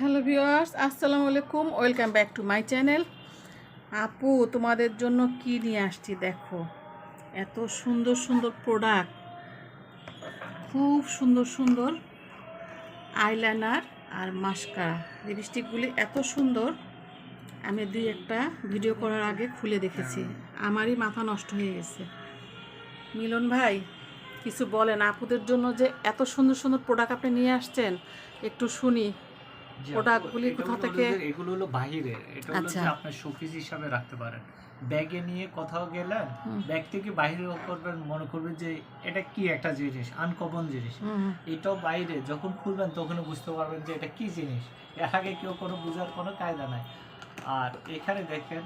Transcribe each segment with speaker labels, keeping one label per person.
Speaker 1: Hello viewers, আসসালামু আলাইকুম, welcome back to my channel. আপু, তোমাদের জন্য কি নিয়ে আসছি দেখো? এত সুন্দর সুন্দর প্রোডাক্ট খুব সুন্দর সুন্দর আইলাইনার আর মাস্কারা লিপস্টিকগুলি এত সুন্দর, আমি দুই একটা ভিডিও করার আগে খুলে দেখেছি। আমারই মাথা নষ্ট হয়ে গেছে। মিলন ভাই, কিছু বলেন, আপুদের জন্য যে এত সুন্দর সুন্দর প্রোডাক্ট আপনি নিয়ে আসছেন, একটু শুনি। প্রোডাক্টগুলি কোথা থেকে?
Speaker 2: এগুলো হলো বাহিরে। এটা হলো
Speaker 1: আচ্ছা।
Speaker 2: যে আপনার শোপিস হিসাবে রাখতে পারেন। ব্যাগে নিয়ে কোথাও গেলেন ব্যাগ থেকে বাইরে করবেন মনে করবেন যে এটা কি একটা জিনিস আনকমন জিনিস। এটাও বাইরে যখন খুলবেন তখন বুঝতে পারবেন যে এটা কি জিনিস। এর আগে কেউ কোনো বোঝার কোনো কায়দা নাই। আর এখানে দেখেন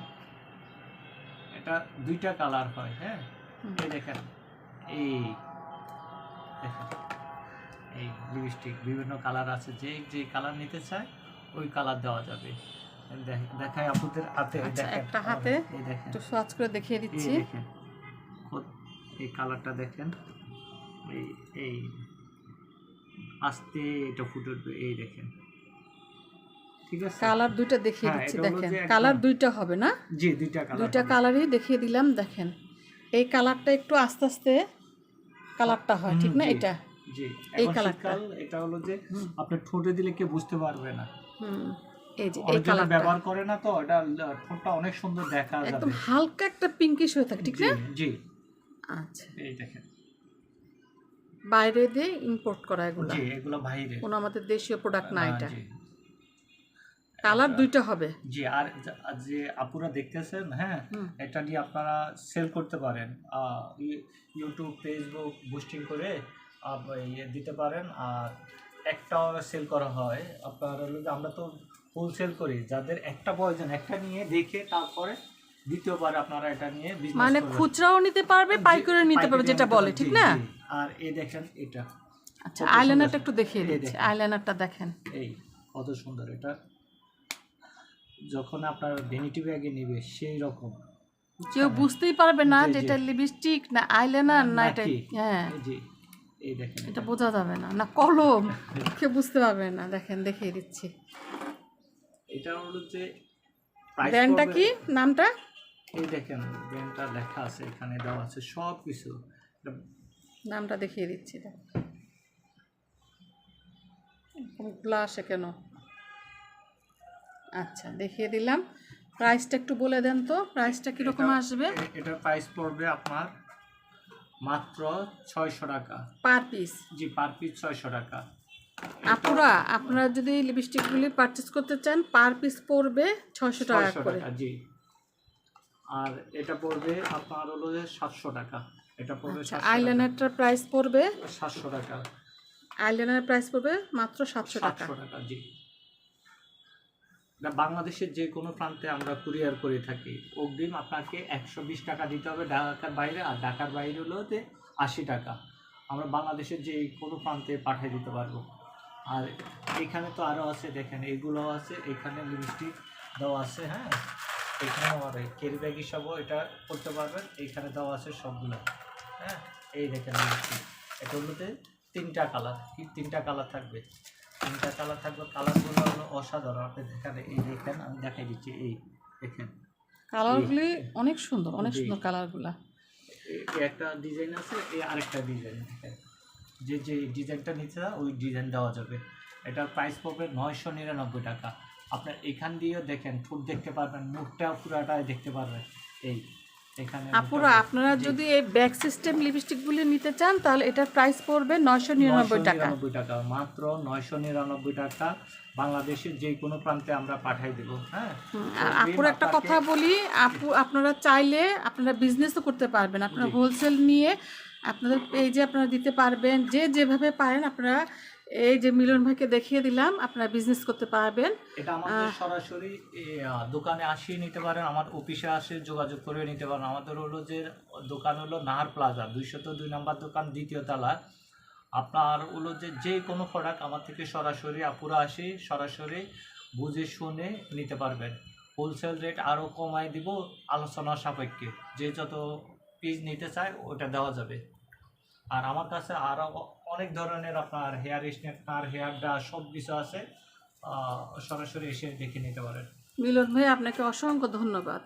Speaker 2: এটা দুইটা কালার হয় হ্যাঁ? এই দেখেন এই দেখেন। এই লিপস্টিক বিভিন্ন কালার আছে যে যে কালার নিতে চায় ওই কালার দেওয়া যাবে। দেখ- দেখায় আপুদের হাতে
Speaker 1: আচ্ছা, একটা হাতে একটু সোয়াচ করে দেখিয়ে দিচ্ছি।
Speaker 2: এই কালারটা দেখেন এই এই আস্তে এটা ফুটে উঠবে এই দেখেন। ঠিক আছে?
Speaker 1: কালার দুইটা দেখিয়ে
Speaker 2: হ্যাঁ,
Speaker 1: দিচ্ছি দেখেন। কালার দুইটা হবে না?
Speaker 2: জি দুইটা কালার
Speaker 1: দুইটা কালারই দেখিয়ে দিলাম দেখেন। এই কালারটা একটু আস্তে আস্তে কালারটা হয় ঠিক না এটা?
Speaker 2: জি
Speaker 1: এই কালারটা।
Speaker 2: এটা হলো যে আপনি ঠোঁটে দিলে কেউ বুঝতে পারবে না।
Speaker 1: হুম এই যে এই কালারটা
Speaker 2: ব্যবহার করে না তো এটা ঠোঁটটা অনেক সুন্দর দেখা যাবে।
Speaker 1: একদম হালকা একটা পিঙ্কিশ হয়ে থাকে ঠিক না?
Speaker 2: জি।
Speaker 1: আচ্ছা।
Speaker 2: এই দেখেন।
Speaker 1: বাইরে দিয়ে ইম্পোর্ট করা এগুলো?
Speaker 2: জি এগুলো বাইরে।
Speaker 1: কোনো আমাদের দেশীয় প্রোডাক্ট না এটা। কালার দুইটা হবে।
Speaker 2: জি আর যে আপুরা দেখতেছেন হ্যাঁ এটা নিয়ে আপনারা সেল করতে পারেন। ইউটিউব ফেসবুক বুস্টিং করে ইয়ে দিতে পারেন। আর একটা সেল করা হয়। আপনার হলো যে আমরা তো হোলসেল করি। যাদের একটা প্রয়োজন একটা নিয়ে দেখে তারপরে দ্বিতীয়বার আপনারা এটা নিয়ে
Speaker 1: মানে খুচরাও নিতে পারবে পাইকারিও নিতে পারবে যেটা বলে ঠিক না?
Speaker 2: আর এই দেখেন এটা।
Speaker 1: আচ্ছা আইলাইনারটা একটু দেখিয়ে দিচ্ছি। আইলাইনারটা দেখেন।
Speaker 2: এই কত সুন্দর এটা। যখন আপনার ভ্যানিটি ব্যাগে নেবে সেই রকম।
Speaker 1: কেউ বুঝতেই পারবে না
Speaker 2: জি,
Speaker 1: যে এটা লিপস্টিক না আইলাইনার না এটা হ্যাঁ।
Speaker 2: যে এই দেখেন
Speaker 1: এটা বোঝা যাবে না। না কলম। কেউ বুঝতে পারবে না। দেখেন দেখিয়ে দিচ্ছি।
Speaker 2: এটা হলো যে
Speaker 1: ব্র্যান্ডটা কি? নামটা?
Speaker 2: এই দেখেন ব্র্যান্ডটা লেখা আছে এখানে দেওয়া আছে সব কিছু।
Speaker 1: নামটা দেখিয়ে দিচ্ছি এটা গ্লাসে কেন? আচ্ছা দেখিয়ে দিলাম। প্রাইসটা একটু বলে দেন তো। প্রাইসটা কীরকম আসবে?
Speaker 2: এ- এটার প্রাইস পড়বে আপনার মাত্র ছয়শো টাকা।
Speaker 1: Per piece?
Speaker 2: জি পার পিস ছয়শো টাকা।
Speaker 1: আপুরা আপনারা যদি লিপস্টিকগুলি পারচেস করতে চান পার পিস পড়বে ছয়শো টাকা করে।
Speaker 2: জি। আর এটা পড়বে আপনার হলো যে সাতশো টাকা। এটা পড়বে
Speaker 1: আচ্ছা আইলাইনারটার প্রাইস পড়বে
Speaker 2: সাতশো টাকা।
Speaker 1: আইলাইনারের প্রাইস পড়বে মাত্র সাতশো টাকা।
Speaker 2: সাতশো টাকা জি। বাংলাদেশের যে কোনো প্রান্তে আমরা কুরিয়ার করে থাকি, অগ্রিম আপনাকে একশো বিশ টাকা দিতে হবে ঢাকার বাইরে, আর ঢাকার বাইরে হলো যে আশি টাকা। আমরা বাংলাদেশের যে কোনো প্রান্তে পাঠিয়ে দিতে পারব। আর এখানে তো আরও আছে, দেখেন এগুলো আছে, এখানে লিপস্টিক দেওয়া আছে হ্যাঁ? এখানে আমার ক্যারি ব্যাগ হিসাবেও এটা করতে পারবেন এইখানে দেওয়া আছে সবগুলো হ্যাঁ? এই দেখেন লিপস্টিক এটা হলোতে তিনটা কালার কি তিনটা কালার থাকবে। তিনটা কালার থাকবে কালারগুলো হলো অসাধারণ। আপনি দেখেন এই দেখেন আমি দেখাই দিচ্ছি এই দেখেন।
Speaker 1: কালারগুলি অনেক সুন্দর অনেক সুন্দর কালারগুলা
Speaker 2: একটা ডিজাইন আছে এই আরেকটা ডিজাইন যে যে ডিজাইনটা নিতে ওই ডিজাইন দেওয়া যাবে। এটার প্রাইস পড়বে নয়শো নিরানব্বই টাকা। আপনার এখান দিয়েও দেখেন ফুট দেখতে পারবেন মুখটা পুরাটাই দেখতে পারবেন। এই
Speaker 1: আপুরা আপনারা যদি এই ব্যাগ সিস্টেম লিপস্টিকগুলি নিতে চান তাহলে এটার প্রাইস পড়বে নয়শো নিরানব্বই টাকা।
Speaker 2: 999 টাকা মাত্র নয়শো নিরানব্বই টাকা বাংলাদেশের যে কোনো প্রান্তে আমরা পাঠাই দেবো হ্যাঁ?
Speaker 1: আপুর একটা কথা বলি আপু আপনারা চাইলে আপনারা বিজনেসও করতে পারবেন। আপনারা হোলসেল নিয়ে আপনাদের পেজে আপনারা দিতে পারবেন যে যেভাবে পারেন আপনারা এই যে মিলন ভাইকে দেখিয়ে দিলাম আপনারা বিজনেস করতে পারবেন।
Speaker 2: এটা আমাদের সরাসরি দোকানে আসিয়ে নিতে পারেন আমার অফিসে আসে যোগাযোগ করে নিতে পারেন। আমাদের হলো যে দোকান হলো নাহার প্লাজা দুইশত দুই নাম্বার দোকান দ্বিতীয় তলা। আপনার হলো যে যে কোনো প্রোডাক্ট আমার থেকে সরাসরি আপুরা আসে সরাসরি বুঝে শুনে নিতে পারবেন। হোলসেল রেট আরও কমাই দিব আলোচনা সাপেক্ষে। যে যত পিস নিতে চায় ওটা দেওয়া যাবে। আর আমার কাছে আরও অনেক ধরনের আপনার হেয়ার স্ট্রেটনার হেয়ার ব্রাশ সব কিছু আছে সরাসরি এসে দেখে নিতে পারেন।
Speaker 1: মিলন ভাই, আপনাকে অসংখ্য ধন্যবাদ।